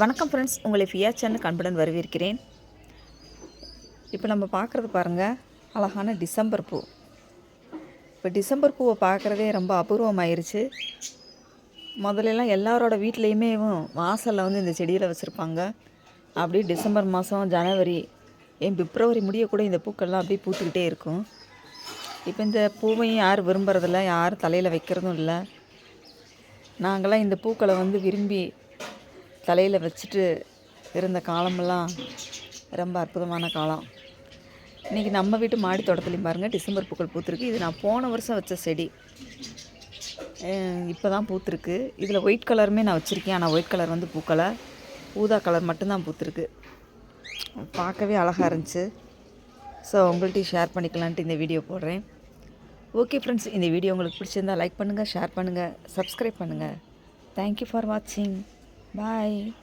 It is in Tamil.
வணக்கம் ஃப்ரெண்ட்ஸ் உங்களை ஃபியாச்சன்னு கண்புடன் வரவேற்கிறேன். இப்போ நம்ம பார்க்குறது பாருங்கள் அழகான டிசம்பர் பூ. இப்போ டிசம்பர் பூவை பார்க்குறதே ரொம்ப அபூர்வமாயிருச்சு. முதல்லலாம் எல்லாரோட வீட்லேயுமே வாசலில் வந்து இந்த செடியில் வச்சுருப்பாங்க. அப்படியே டிசம்பர் மாதம் ஜனவரி ஏன் பிப்ரவரி முடிய கூட இந்த பூக்கள்லாம் அப்படியே பூத்துக்கிட்டே இருக்கும். இப்போ இந்த பூவையும் யாரும் விரும்புறதில்ல யாரும் தலையில் வைக்கிறதும் இல்லை. நாங்களாம் இந்த பூக்களை வந்து விரும்பி தலையில் வச்சுட்டு இருந்த காலமெல்லாம் ரொம்ப அற்புதமான காலம். இன்றைக்கி நம்ம வீட்டு மாடி தோட்டத்துலேயும் பாருங்கள் டிசம்பர் பூக்கள் பூத்துருக்கு. இது நான் போன வருஷம் வச்ச செடி. இப்போ தான் பூத்துருக்கு. இதில் ஒயிட் கலருமே நான் வச்சுருக்கேன். ஆனால் ஒயிட் கலர் வந்து பூக்கலை. ஊதா கலர் மட்டும்தான் பூத்துருக்கு. பார்க்கவே அழகாக இருந்துச்சு. ஸோ உங்கள்கிட்டையும் ஷேர் பண்ணிக்கலான்ட்டு இந்த வீடியோ போடுறேன். ஓகே ஃப்ரெண்ட்ஸ் இந்த வீடியோ உங்களுக்கு பிடிச்சிருந்தா லைக் பண்ணுங்கள் ஷேர் பண்ணுங்கள் சப்ஸ்கிரைப் பண்ணுங்கள் தேங்க்யூ ஃபார் வாட்சிங் Bye.